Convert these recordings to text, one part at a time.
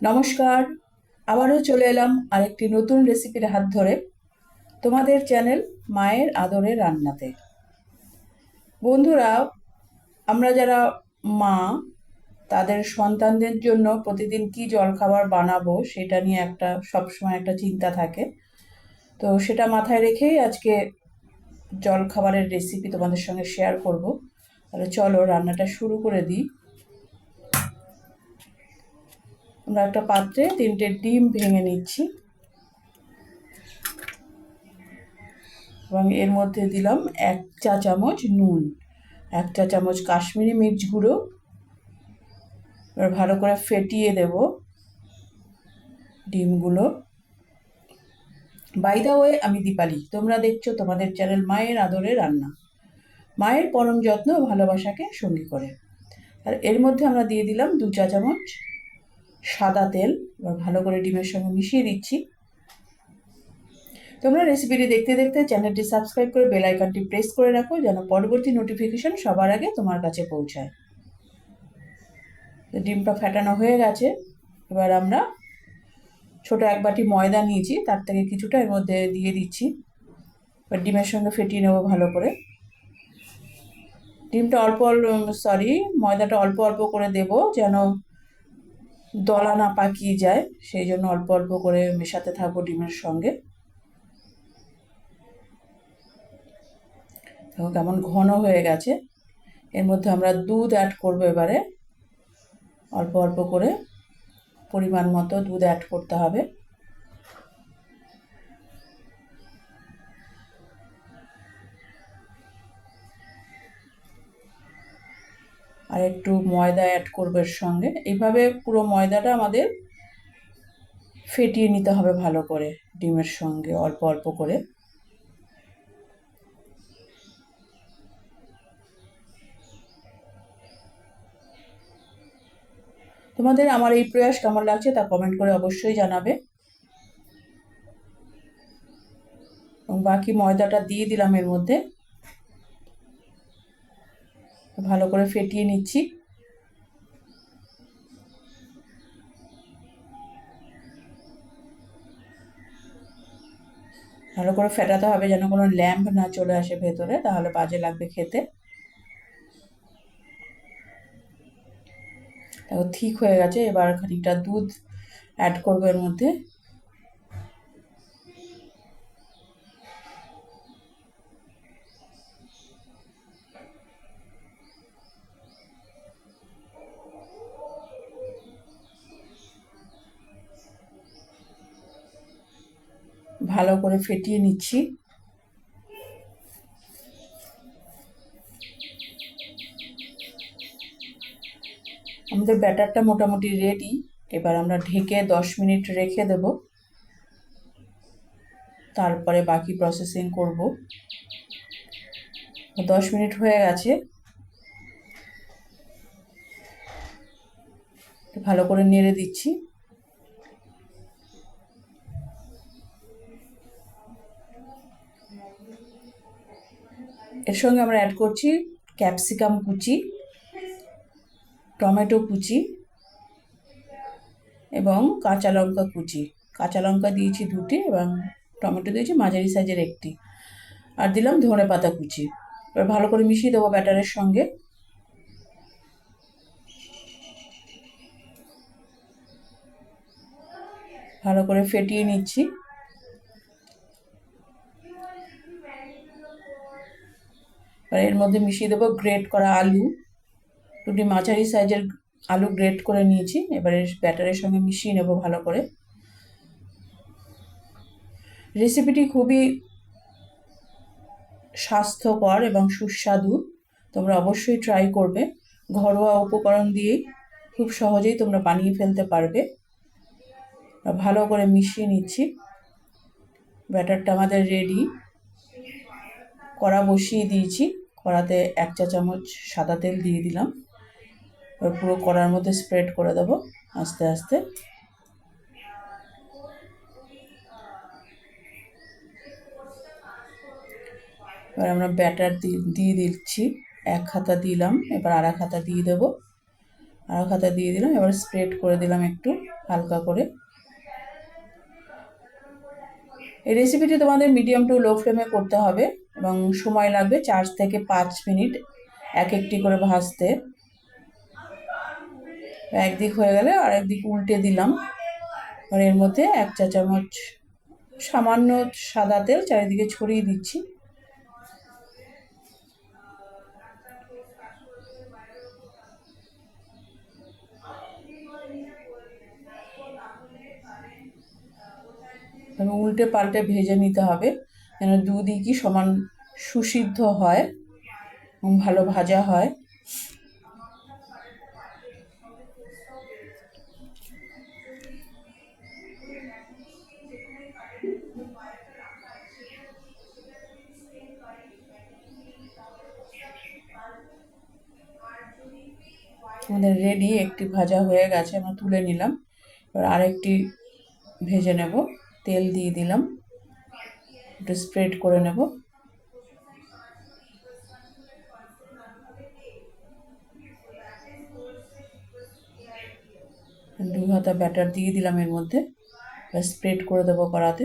নমস্কার। আবারও চলে এলাম আরেকটি নতুন রেসিপির হাত ধরে তোমাদের চ্যানেল মায়ের আদরে রান্নাতে। বন্ধুরা, আমরা যারা মা, তাদের সন্তানদের জন্য প্রতিদিন কি জলখাবার বানাবো সেটা নিয়ে একটা সবসময় একটা চিন্তা থাকে। তো সেটা মাথায় রেখেই আজকে জলখাবারের রেসিপি তোমাদের সঙ্গে শেয়ার করব। তাহলে চলো রান্নাটা শুরু করে দিই। আমরা একটা পাত্রে তিনটে ডিম ভেঙে নিচ্ছি। এবং এর মধ্যে দিলাম এক চা চামচ নুন, এক চা চামচ কাশ্মীরি মির্চ গুঁড়ো। এবার ভালো করে ফেটিয়ে দেব ডিমগুলো। বাই দা ওয়ে আমি দীপালি। তোমরা দেখছ তোমাদের চ্যানেল মায়ের আদরে রান্না। মায়ের পরম যত্ন ভালোবাসাকে সঙ্গী করে। আর এর মধ্যে আমরা দিয়ে দিলাম দু চা চামচ সাদা তেল, এবার ভালো করে ডিমের সঙ্গে মিশিয়ে দিচ্ছি। তোমরা রেসিপিটি দেখতে দেখতে চ্যানেলটি সাবস্ক্রাইব করে বেল আইকনটি প্রেস করে রাখো যেন পরবর্তী নোটিফিকেশন সবার আগে তোমার কাছে পৌঁছায়। ডিমটা ফেটানো হয়ে গেছে। এবার আমরা ছোট এক বাটি ময়দা নিয়েছি, তার থেকে কিছুটা এর মধ্যে দিয়ে দিচ্ছি। এবার ডিমের সঙ্গে ফেটিয়ে নেব ভালো করে। ডিমটা অল্প অল্প সরি ময়দাটা অল্প অল্প করে দেব যেন দলা না পাকিয়ে যায়, সেই জন্য অল্প অল্প করে মেশাতে থাকব ডিমের সঙ্গে। দেখো কেমন ঘন হয়ে গেছে। এর মধ্যে আমরা দুধ অ্যাড করব এবারে। অল্প অল্প করে পরিমাণ মতো দুধ অ্যাড করতে হবে। আর একটু ময়দা অ্যাড করব এর সঙ্গে। এইভাবে পুরো ময়দাটা আমাদের ফেটিয়ে নিতে হবে ভালো করে ডিমের সঙ্গে, অল্প অল্প করে। তোমাদের আমার এই প্রয়াস কেমন লাগছে তা কমেন্ট করে অবশ্যই জানাবে। এবং বাকি ময়দাটা দিয়ে দিলাম এর মধ্যে। ভালো করে ফেটিয়ে নিচ্ছি। ভালো করে ফেটাতে হবে যেন কোনো ল্যাম্প না চলে আসে ভেতরে, তাহলে বাজে লাগবে খেতে। ঠিক হয়ে গেছে। এবার খানিকটা দুধ অ্যাড করব এর মধ্যে। ভালো করে ফেটিয়ে নিচ্ছি। আমাদের ব্যাটারটা মোটামুটি রেডি এবার আমরা ঢেকে দশ মিনিট রেখে দেব। তারপরে বাকি প্রসেসিং করব। দশ মিনিট হয়ে গেছে। ভালো করে নেড়ে দিচ্ছি। এর সঙ্গে আমরা অ্যাড করছি ক্যাপসিকাম কুচি, টমেটো কুচি এবং কাঁচা লঙ্কা কুচি। কাঁচা লঙ্কা দিয়েছি দুটি এবং টমেটো দিয়েছি, মাঝারি সাইজের একটি। আর দিলাম ধনে পাতা কুচি। এবার ভালো করে মিশিয়ে দেবো ব্যাটারের সঙ্গে। ভালো করে ফেটিয়ে নিচ্ছি। এবার এর মধ্যে মিশিয়ে দেবো গ্রেট করা আলু। দুটি মাঝারি সাইজের আলু গ্রেট করে নিয়েছি। এবারে ব্যাটারের সঙ্গে মিশিয়ে নেব ভালো করে। রেসিপিটি খুবই স্বাস্থ্যকর এবং সুস্বাদু। তোমরা অবশ্যই ট্রাই করবে। ঘরোয়া উপকরণ দিয়েই খুব সহজেই তোমরা বানিয়ে ফেলতে পারবে। ভালো করে মিশিয়ে নিচ্ছি। ব্যাটারটা আমাদের রেডি কড়া বসিয়ে দিয়েছি। কড়াতে এক চা চামচ সাদা তেল দিয়ে দিলাম। এবার পুরো কড়ার মধ্যে স্প্রেড করে দেবো আস্তে আস্তে। এবার আমরা ব্যাটার দিয়ে দিচ্ছি। এক হাতা দিলাম, এবার আর এক হাতা দিয়ে দেবো। আর এক হাতা দিয়ে দিলাম, এবার স্প্রেড করে দিলাম একটু হালকা করে। এই রেসিপিটি তোমাদের মিডিয়াম টু লো ফ্লেমে করতে হবে। এবং সময় লাগবে চার থেকে পাঁচ মিনিট এক একটি করে ভাজতে। একদিক হয়ে গেলে আর একদিক উল্টে দিলাম। আর এর মধ্যে এক চা চামচ সামান্য সাদা তেল চারিদিকে ছড়িয়ে দিচ্ছি। উল্টে পাল্টে ভেজে নিতে হবে। যেন দুদিকই সমান সুসিদ্ধ হয় এবং ভালো ভাজা হয়। আমাদের রেডি একটি ভাজা হয়ে গেছে, আমরা তুলে নিলাম। এবার আরেকটি ভেজে নেব। তেল দিয়ে দিলাম। একটু স্প্রেড করে নেব। দু হাতা ব্যাটার দিয়ে দিলাম এর মধ্যে স্প্রেড করে দেবো কড়াতে।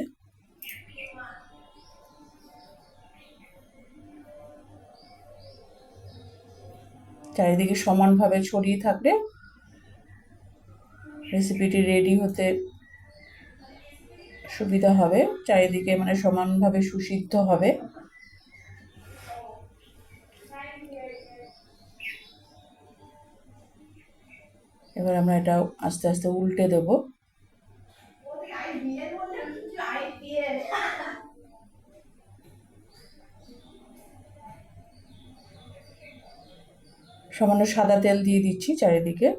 চারিদিকে সমানভাবে ছড়িয়ে থাকলে রেসিপিটি রেডি হতে সুবিধা হবে, চারিদিকে মানে সমানভাবে সুসিদ্ধ হবে। এবার আমরা এটা আস্তে আস্তে উল্টে দেব। সামান্য সাদা তেল দিয়ে দিচ্ছি চারিদিকে।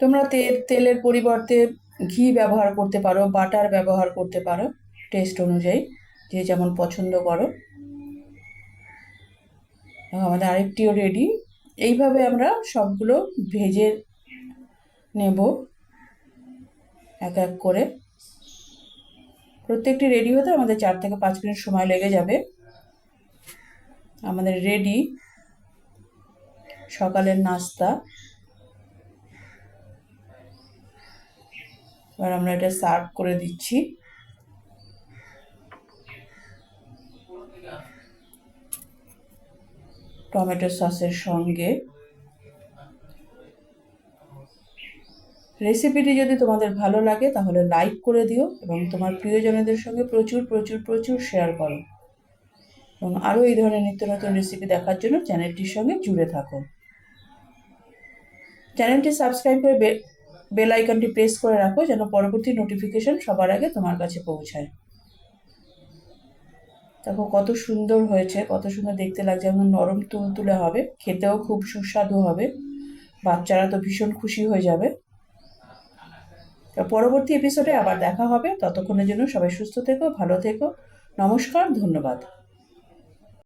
তোমরা তেল তেলের পরিবর্তে ঘি ব্যবহার করতে পারো, বাটার ব্যবহার করতে পারো টেস্ট অনুযায়ী, যে যেমন পছন্দ করো। আমাদের আরেকটিও রেডি এইভাবে আমরা সবগুলো ভেজে নেব। এক এক করে। প্রত্যেকটি রেডি হতে আমাদের চার থেকে পাঁচ মিনিট সময় লেগে যাবে। আমাদের রেডি সকালের নাস্তা। এবার আমরা এটা সার্ভ করে দিচ্ছি। টমেটো সসের সঙ্গে। রেসিপিটি যদি তোমাদের ভালো লাগে, তাহলে লাইক করে দিও এবং তোমার প্রিয়জনদের সঙ্গে প্রচুর প্রচুর প্রচুর শেয়ার করো। এবং আরও এই ধরনের নিত্য নতুন রেসিপি দেখার জন্য চ্যানেলটির সঙ্গে জুড়ে থাকো। চ্যানেলটি সাবস্ক্রাইব করে বেল আইকনটি প্রেস করে রাখো যেন পরবর্তী নোটিফিকেশন সবার আগে তোমার কাছে পৌঁছায়। দেখো কত সুন্দর হয়েছে, কত সুন্দর দেখতে লাগছে যেমন নরম তুলতুলে হবে, খেতেও খুব সুস্বাদু হবে, বাচ্চারা তো ভীষণ খুশি হয়ে যাবে। পরবর্তী এপিসোডে আবার দেখা হবে, ততক্ষণের জন্য সবাই সুস্থ থেকো, ভালো থেকো, নমস্কার, ধন্যবাদ।